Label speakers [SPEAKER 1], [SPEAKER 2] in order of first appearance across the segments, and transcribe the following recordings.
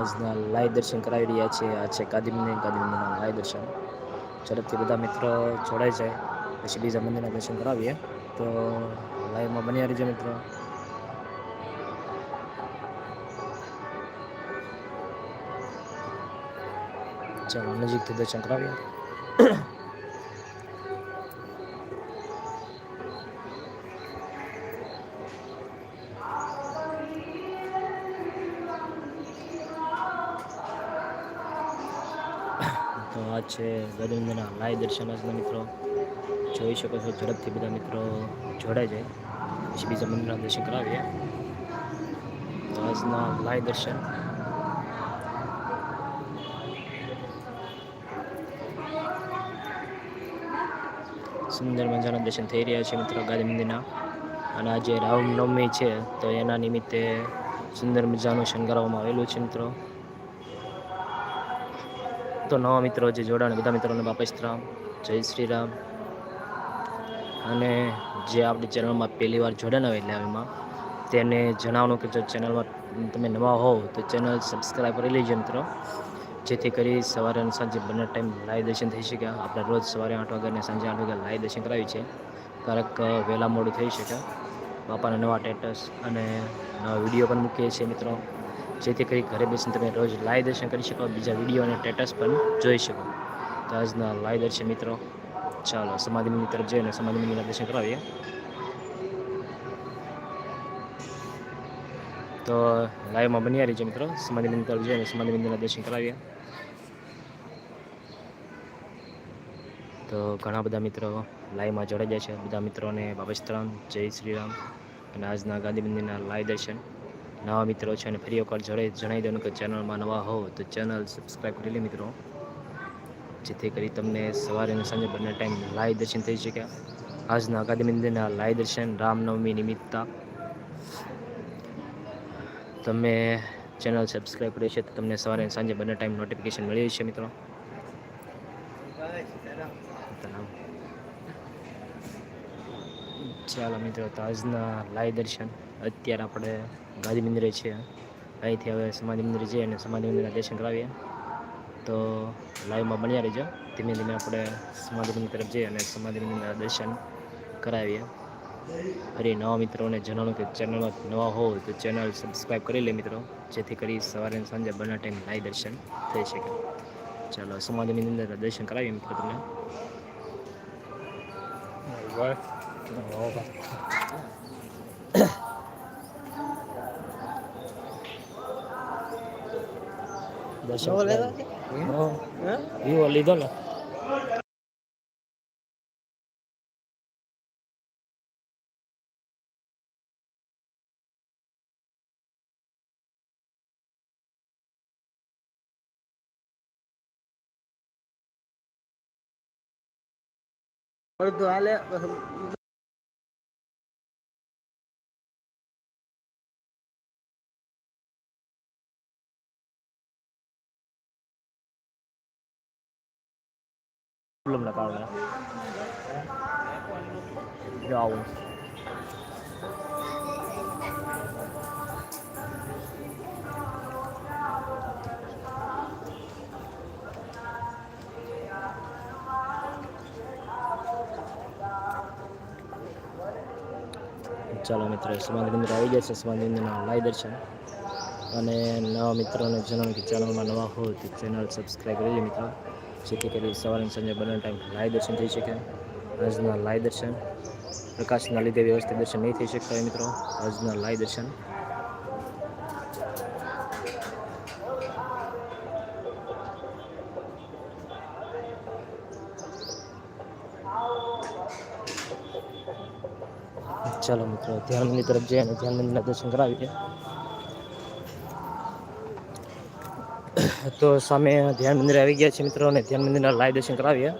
[SPEAKER 1] આજના લાઈવ દર્શન કરાવી રહ્યા છે. આ છે કાદી કાદિમના લાઈવ દર્શન. ઝડપથી બધા મિત્રો જોડાઈ જાય. પછી બીજા મંદિરના દર્શન કરાવીએ. તો લાઈવમાં બન્યા રહીજો મિત્રો. ચાલો, નજીકથી દર્શન કરાવીએ તો આ છે ગજેન્દ્રના લાઈવ દર્શન આજના મિત્રો. જોઈ શકો છો, ઝડપથી બધા મિત્રો જોડાઈ જાય. પછી બીજા મંદિરના દર્શન કરાવીએ. આજના લાઈવ દર્શન. સુંદર મજાના દર્શન થઈ રહ્યા છે મિત્રો ગાંધી મંદિરના. અને આજે રામનવમી છે, તો એના નિમિત્તે સુંદર મજાનું શણગારવામાં આવેલું છે મિત્રો. તો નવા મિત્રો જે જોડાણ, બધા મિત્રોને બાપસ્તરામ જય શ્રી રામ. અને જે આપણી ચેનલમાં પહેલી વાર જોડાણ આવે એટલે એમાં, તેને જણાવવાનું કે જો ચેનલમાં તમે નવા હોવ, તો ચેનલ સબસ્ક્રાઈબ કરી લેજો મિત્રો. જેથી કરી સવારે અને સાંજે બંને ટાઈમ લાઈવ દર્શન થઈ શકે. આપણે રોજ સવારે આઠ વાગ્યા અને સાંજે આઠ વાગ્યા લાઈવ દર્શન કરાવી છે ક્યારેક વહેલા મોડું થઈ શકે. બાપાના નવા ટેટસ અને નવા વીડિયો પણ મૂકીએ છીએ મિત્રો. જેથી કરી ઘરે બેસીને તમે રોજ લાઈવ દર્શન કરી શકો, બીજા વીડિયો અને સ્ટેટસ પણ જોઈ શકો. તો આજના લાઈવ દર્શન મિત્રો, ચાલો સમાધિની તરફ જઈને સમાધિ મંદિરના દર્શન કરાવીએ. તો લાઈવમાં બની રહી છે મિત્રો, સમાધિ મંદિર તરફ જઈને સમાધિ મંદિરના દર્શન કરાવીએ. તો ઘણા બધા મિત્રો લાઈવમાં જોડાઈ જાય છે. બધા મિત્રોને બાબસ્તરામ જય શ્રી રામ. અને આજના ગાંધી મંદિરના લાઈવ દર્શન. નવા મિત્રો છે અને ફરી એકવાર જોડે જણાવી દઉં કે ચેનલમાં નવા હો તો ચેનલ સબસ્ક્રાઈબ કરી લે મિત્રો. જેથી કરી તમને સવારે અને સાંજે બંને ટાઈમ લાઈવ દર્શન થઈ શક્યા આજના અકાદમી મંદિરના લાઈવ દર્શન રામનવમી નિમિત્તા. તમે ચેનલ સબસ્ક્રાઈબ કરી છે તો તમને સવારે અને સાંજે બંને ટાઈમ નોટિફિકેશન મળી છે મિત્રો. ચાલો મિત્રો, તો આજના લાઈવ દર્શન અત્યારે આપણે ગાંધી મંદિરે છે. અહીંથી હવે સમાધિ મંદિરે જઈએ અને સમાધિ મંદિરના દર્શન કરાવીએ. તો લાઈવમાં બન્યા રહીજો. ધીમે ધીમે આપણે સમાધિ મંદિર તરફ જઈએ અને સમાધિ મંદિરના દર્શન કરાવીએ. ફરી નવા મિત્રોને જણાવું કે ચેનલમાં નવા હોવ તો ચેનલ સબસ્ક્રાઈબ કરી લે મિત્રો. જેથી કરી સવારે અને સાંજે બંને ટાઈમ લાઈવ દર્શન થઈ શકે. ચાલો, સમાધિ મંદિરના દર્શન કરાવીએ મિત્રો તમને. દર્શન. વિવો લીધો ને
[SPEAKER 2] અડધું હાલે
[SPEAKER 1] પ્રોબ્લેમના કારણે જો આવું ચાલો મિત્રો, સમાધિ મંદિર આવી ગયા છે સમાધિ મંદિરના લાઈવ દર્શન. અને નવા મિત્રોને જણાવું કે ચેનલમાં નવા હોય તો ચેનલ સબસ્ક્રાઈબ કરી લે મિત્રો. જેથી કરી સવારે સાંજે બંને ટાઈમ લાઈવ દર્શન થઈ શકે. આજના લાઈવ દર્શન. પ્રકાશના લીધે વ્યવસ્થિત દર્શન નહીં થઈ શકતા મિત્રો. આજના લાઈવ દર્શન. ચાલો મિત્રો ધ્યાન મંદિર તરફ જઈએ અને ધ્યાન મંદિરના દર્શન કરાવીએ. તો સામે ધ્યાન મંદિર આવી ગયા છે મિત્રો અને ધ્યાન મંદિરના લાઈવ દર્શન કરાવીએ.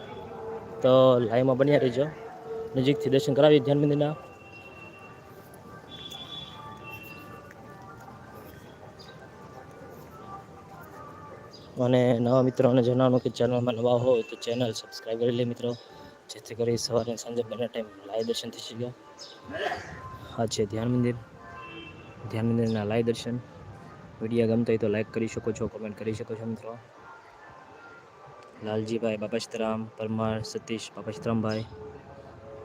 [SPEAKER 1] તો લાઈવમાં બન્યા રહેજો. નજીકથી દર્શન કરાવીએ ધ્યાન મંદિરના. અને નવા મિત્રોને જણાવવાનું કે ચેનલમાં નવા હોય તો ચેનલ સબસ્ક્રાઈબ કરી લે મિત્રો. જેથી કરી સવારે સાંજે બંને ટાઈમ લાઈવ દર્શન થઈ શક્યા હા છે ધ્યાન મંદિર. ધ્યાન મંદિરના લાઈવ દર્શન. વીડિયો ગમતો હોય તો લાઈક કરી શકો છો કમેન્ટ કરી શકો છો મિત્રો. લાલજીભાઈ, બાપસ્તરામ, પરમાર, સતીશ, બાપસ્તરામભાઈ.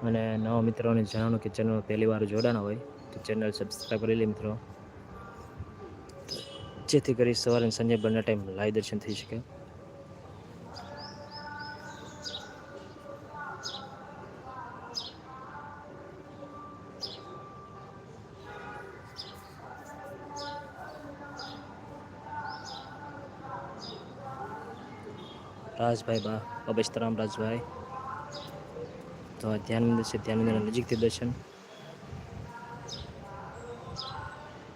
[SPEAKER 1] અને નવા મિત્રોને જણાવવાનું કે ચેનલ પહેલી વાર જોડાના હોય તો ચેનલ સબસ્ક્રાઈબ કરી લે મિત્રો. જેથી કરી સવારે અને સાંજે બંને ટાઈમ લાઈવ દર્શન થઈ શકે. રાજભાઈ બા બાબસ્તરામ રાજભાઈ. તો આ ધ્યાન મંદિર છે, ધ્યાન મંદિરના નજીકથી દર્શન.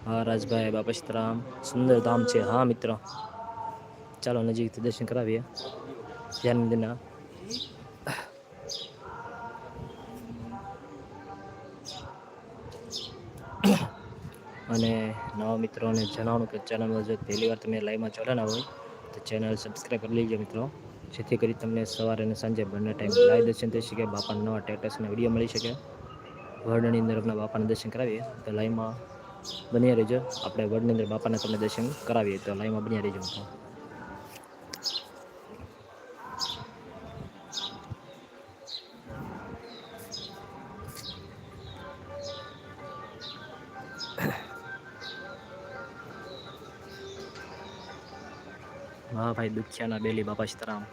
[SPEAKER 1] હા, રાજભાઈ બાપસ્તરામ સુંદર ધામ છે. હા, મિત્ર. ચાલો, નજીકથી દર્શન કરાવીએ. ધ્યાન મંદિરના અને નવા મિત્રોને જણાવવાનું કે ચેનલ પહેલી વાર તમે લાઈવમાં જોડાના હોય, તો ચેનલ સબસ્ક્રાઈબ કરી લેજો, મિત્રો. જેથી કરી તમને સવારે અને સાંજે બંને ટાઈમ લાઈવ દર્શન થઈ શકે, બાપાના નવા ટેટસ વીડિયો મળી શકે. વડની અંદર આપણા બાપાના દર્શન કરાવીએ, તો લાઈવમાં બન્યા રહેજો. આપણે વર્ડની અંદર બાપાને તમને દર્શન કરાવીએ, તો લાઈવમાં બન્યા રહેજો. ભાઈ દુખિયાના બેલી બાપા સીતારામ.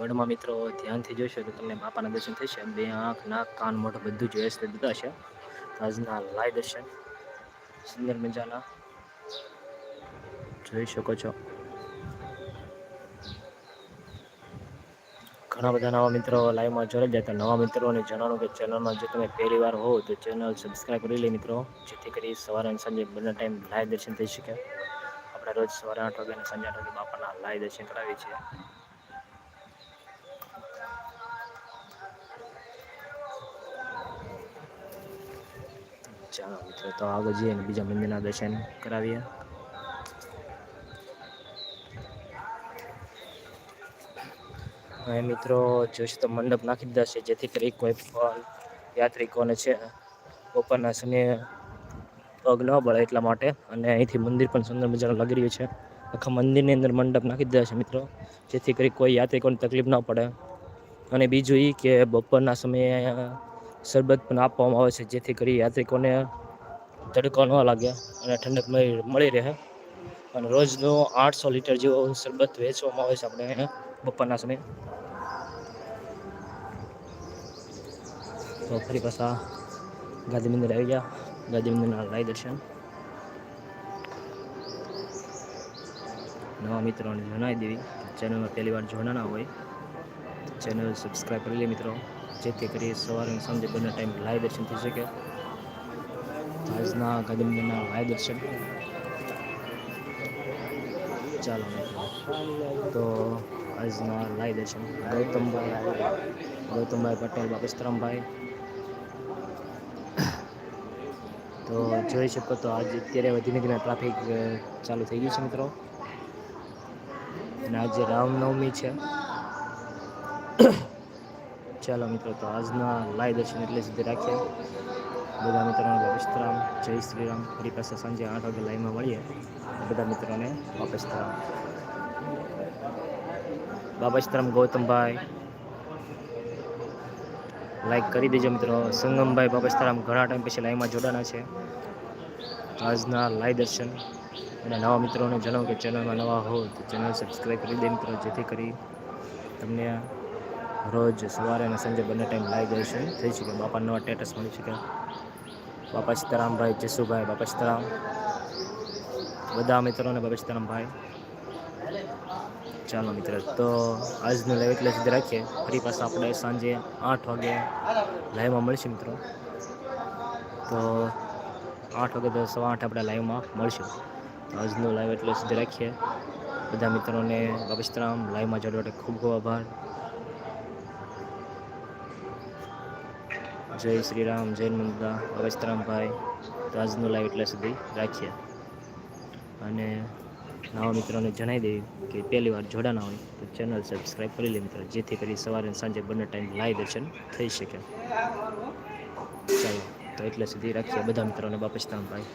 [SPEAKER 1] વડમાં મિત્રો, ધ્યાનથી જોશો તો તમને બાપાના દર્શન થશે. બે આંખ, નાક, કાન, મોઢું બધું જ છે દીધા છે. આજના લાઈવ દર્શન. સુંદર મજાના. જોઈ શકો છો. ઘણા બધા નવા મિત્રો લાઈવમાં જોડાઈ જાય તો નવા મિત્રોને જણાવો કે ચેનલમાં જો તમે પહેલી વાર હો તો ચેનલ સબસ્ક્રાઈબ કરી લે મિત્રો. જેથી કરી સવારે અને સાંજે બંને ટાઈમ લાઈવ દર્શન થઈ શકે. આપણે રોજ સવારે આઠ વાગે અને સાંજે આઠ વાગે બાપાના લાઈ દર્શન કરાવીએ છીએ ચાલો મિત્રો, તો આગળ જઈએ અને બીજા મંદિરના દર્શન કરાવીએ. હવે મિત્રો જોઈશ તો મંડપ નાખી દીધા છે, જેથી કરી કોઈ યાત્રિકોને છે, બપોરના સમયે પગ ન બળે એટલા માટે. અને અહીંથી મંદિર પણ સુંદર મજાનું લાગી રહ્યું છે. આખા મંદિરની અંદર મંડપ નાખી દીધા છે મિત્રો. જેથી કરી કોઈ યાત્રિકોને તકલીફ ન પડે. અને બીજું એ કે બપોરના સમયે શરબત પણ આપવામાં આવે છે. જેથી કરી યાત્રિકોને તડકો ન લાગે અને ઠંડક મળી મળી રહે. અને રોજનો આઠસો લીટર જેવો શરબત વેચવામાં આવે છે આપણે અહીંયા બપોરના સમયે. તો ફરી પાછા ગાંધી મંદિર આવી ગયા. ગાંધી લાઈ દર્શન નવા મિત્રોને જણાવી દેવી ચેનલમાં પહેલી વાર જોડાના હોય ચેનલ સબસ્ક્રાઈબ કરી લે મિત્રો. જેથી કરી સવારે સાંજે બંને ટાઈમ લાઈવ દર્શન થઈ શકે. આજના ગાંધી લાઈ દર્શન ચાલો તો આજના લાઈવ દર્શન ગૌતમભાઈ ગૌતમભાઈ પટેલ બાપસ્તરામભાઈ તો જોઈ શકો તો આજે અત્યારે ધીમે ધીમે ટ્રાફિક ચાલુ થઈ ગયું છે મિત્રો. અને આજે રામનવમી છે. ચાલો મિત્રો, તો આજના લાઈ દર્શન એટલે સુધી રાખીએ. બધા મિત્રોને વિસ્તરામ જય શ્રી રામ. ફરી પાસે સાંજે આઠ વાગે લાઈનમાં મળીએ. બધા મિત્રોને વાપસ તરામ બાબાશ્રામ ગૌતમભાઈ. લાઈક કરી દેજો મિત્રો. સંગમભાઈ બાબાશ્રામ ઘણા ટાઈમ પછી લાઈવમાં જોડાના છે. આજના લાઈવ દર્શન. અને નવા મિત્રોને જણાવો કે ચેનલમાં નવા હો તો ચેનલ સબસ્ક્રાઈબ કરી દે મિત્રો, જેથી કરી તમને રોજ સવારે અને સાંજે બંને ટાઈમ લાઈવ દર્શન થઈ શકે. બાપા નવા સ્ટેટસ મળી શકે. બાપા સીતારામભાઈ, જસુભાઈ, બાપા સીતારામ. બધા મિત્રોને બાપા સીતારામભાઈ. ચાલો મિત્ર, તો આજનું લાઈવ એટલે સુધી રાખીએ. ફરી પાછા આપણે સાંજે આઠ વાગે લાઈવમાં મળીશું મિત્રો. તો આઠ વાગે તો સવા આઠ આપણે લાઈવમાં મળશું. તો આજનું લાઈવ એટલે સુધી રાખીએ. બધા મિત્રોને બાબિસ્તરામ લાઈવમાં જોડવા માટે ખૂબ ખૂબ આભાર. જય શ્રી રામ, જય મંદા બાબિસ્તરામભાઈ તો આજનું લાઈવ એટલે સુધી રાખીએ. અને નવા મિત્રોને જણાવી દેવી કે પહેલી વાર જોડાના હોય તો ચેનલ સબસ્ક્રાઈબ કરી લે મિત્રો, જેથી કરી સવારે સાંજે બંને ટાઈમ લાઈવ દર્શન થઈ શકે. ચાલો, તો એટલે સુધી રાખીએ બધા મિત્રોને બાપસ્તરામભાઈ